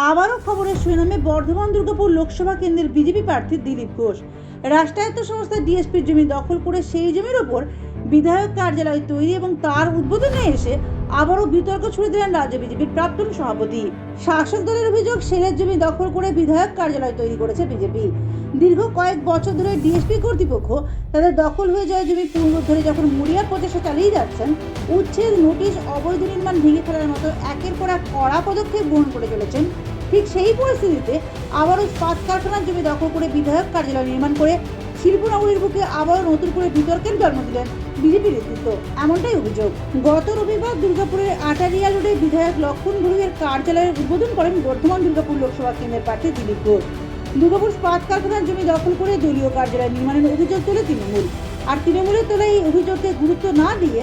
আবারও খবরের শিরোনামে বর্ধমান, দুর্গাপুর লোকসভা কেন্দ্রের বিজেপি প্রার্থী দিলীপ ঘোষ। রাষ্ট্রায়ত্ত সংস্থা ডিএসপির জমি দখল করে সেই জমির ওপর বিধায়ক কার্যালয় তৈরি এবং তার উদ্বোধনে এসে আবারও বিতর্ক ছুড়ে দিলেন রাজ্য বিজেপির প্রাক্তন সভাপতি। শাসক দলের অভিযোগ, সেলের জমি দখল করে বিধায়ক কার্যালয় তৈরি করেছে বিজেপি। দীর্ঘ কয়েক বছর ধরে ডিএসপি কর্তৃপক্ষ তাদের দখল হয়ে যাওয়া জমি পুনরুদ্ধারে যখন মুড়িয়া প্রচেষ্টা চালিয়ে যাচ্ছেন, উচ্ছেদ নোটিশ অবৈধ নির্মাণ ভেঙে ফেলার মতো একের পর এক কড়া পদক্ষেপ গ্রহণ করে চলেছেন। ঠিক সেই পরিস্থিতিতে আবারও ইস্পাত কারখানার জমি দখল করে বিধায়ক কার্যালয় নির্মাণ করে শিল্পনগরীর বুকে আবারও নতুন করে বিতর্কের জন্ম দিলেন বিজেপি নেতৃত্ব। এমনটাই অভিযোগ। গত রবিবার দুর্গাপুরের আটারিয়া রোডে বিধায়ক লক্ষণ ভুরুগের কার্যালয়ের উদ্বোধন করেন বর্ধমান দুর্গাপুর লোকসভা কেন্দ্রের প্রার্থী দিলীপ ঘোষ। দুর্গাপুর পাঁচ কারখানার জমি দখল করে দলীয় কার্যালয় নির্মাণের অভিযোগ তোলে তৃণমূল। আর তৃণমূলের তোলা এই অভিযোগকে গুরুত্ব না দিয়ে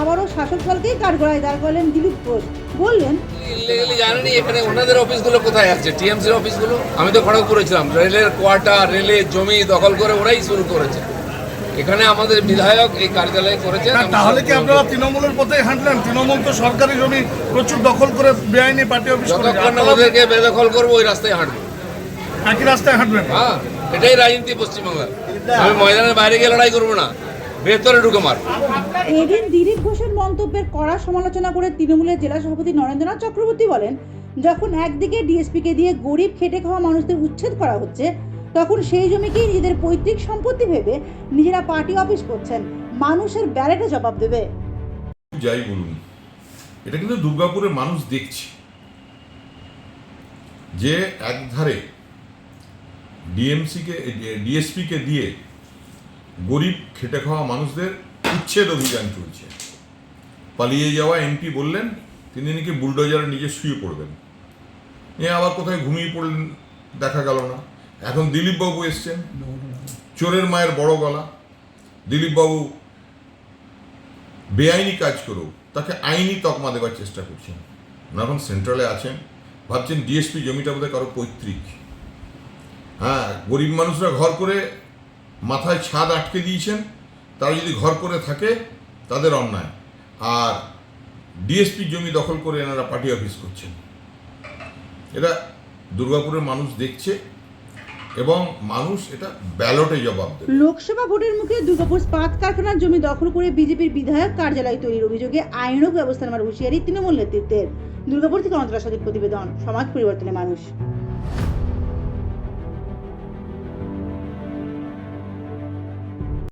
আবারও শাসক দলকেই কাঠগড়ায় দাঁড় করালেন দিলীপ ঘোষ। বললেন ইলিগালি জানেনি এখানে ওনাদের অফিসগুলো কোথায় আছে? টিএমসির অফিসগুলো? আমি তো খড়গপুরে ছিলাম। রেলের রেলের জমি দখল করে ওরাই শুরু করেছে। এখানে আমাদের বিধায়ক এই কার্যালয় আমি তাহলে কি আপনারা তৃণমূলের পথেই হাঁটলেন? তৃণমূল তো সরকারি জমি প্রচুর দখল করে বেআইনি পার্টি অফিস যতক্ষণ ওদেরকে বেদখল করব ওই রাস্তায় হাঁটবো। একই রাস্তায় হাঁটবেন? হ্যাঁ এটাই রাজনীতি পশ্চিমবাংলার। আমি ময়দানের বাইরে গিয়ে লড়াই করব না। ভেতরে ঢুকে মার। এদিন দিলীপ ঘোষের মন্তব্যের কড়া সমালোচনা করে তৃণমূলের জেলা সভাপতি নরেন্দ্রনাথ চক্রবর্তী বলেন যখন একদিকে ডিএসপিকে দিয়ে গরিব খেটে খাওয়া মানুষদের উচ্ছেদ করা হচ্ছে তখন সেই জমিকেই নিজেদের পৈতৃক সম্পত্তি ভেবে নিজেরা পার্টি অফিস করছেন মানুষের ব্যালেটে জবাব দেবে। যাই বলুন এটা কিন্তু দুর্গাপুরের মানুষ দেখছে যে একধারে ডিএমসিকে ডিএসপিকে দিয়ে গরিব খেটে খাওয়া মানুষদের উচ্ছেদ অভিযান চলছে। পালিয়ে যাওয়া এমপি বললেন, তিনি নাকি বুলডোজারে নিজে শুয়ে পড়বেন। নিয়ে আবার কোথায় ঘুমিয়ে পড়লেন দেখা গেল না। এখন দিলীপবাবু এসছেন। চোরের মায়ের বড় গলা। দিলীপবাবু বেআইনি কাজ করেও তাকে আইনি তকমা দেওয়ার চেষ্টা করছেন। এখন সেন্ট্রালে আছেন। ভাবছেন ডিএসপি জমিটা বোধহয় কারও পৈতৃক। হ্যাঁ গরিব মানুষরা ঘর করে মাথায় ছাদ আটকে দিয়েছেন, তারা যদি ঘর করে থাকে, তাদের অন্যায়। আর ডিএসপি জমি দখল করে এনারা পার্টি অফিস করছেন। এটা দুর্গাপুরের মানুষ দেখছে এবং মানুষ এটা ব্যালটে জবাব দেবে। লোকসভা ভোটের মুখে দুর্গাপুর স্পাত কারখানার জমি দখল করে বিজেপির বিধায়ক কার্যালয় তৈরির অভিযোগে আইনক ব্যবস্থা নেওয়ার হুঁশিয়ারি তৃণমূল নেতৃত্বের। দুর্গাপুর থেকে অন্তরা প্রতিবেদন, সমাজ পরিবর্তনের মানুষ।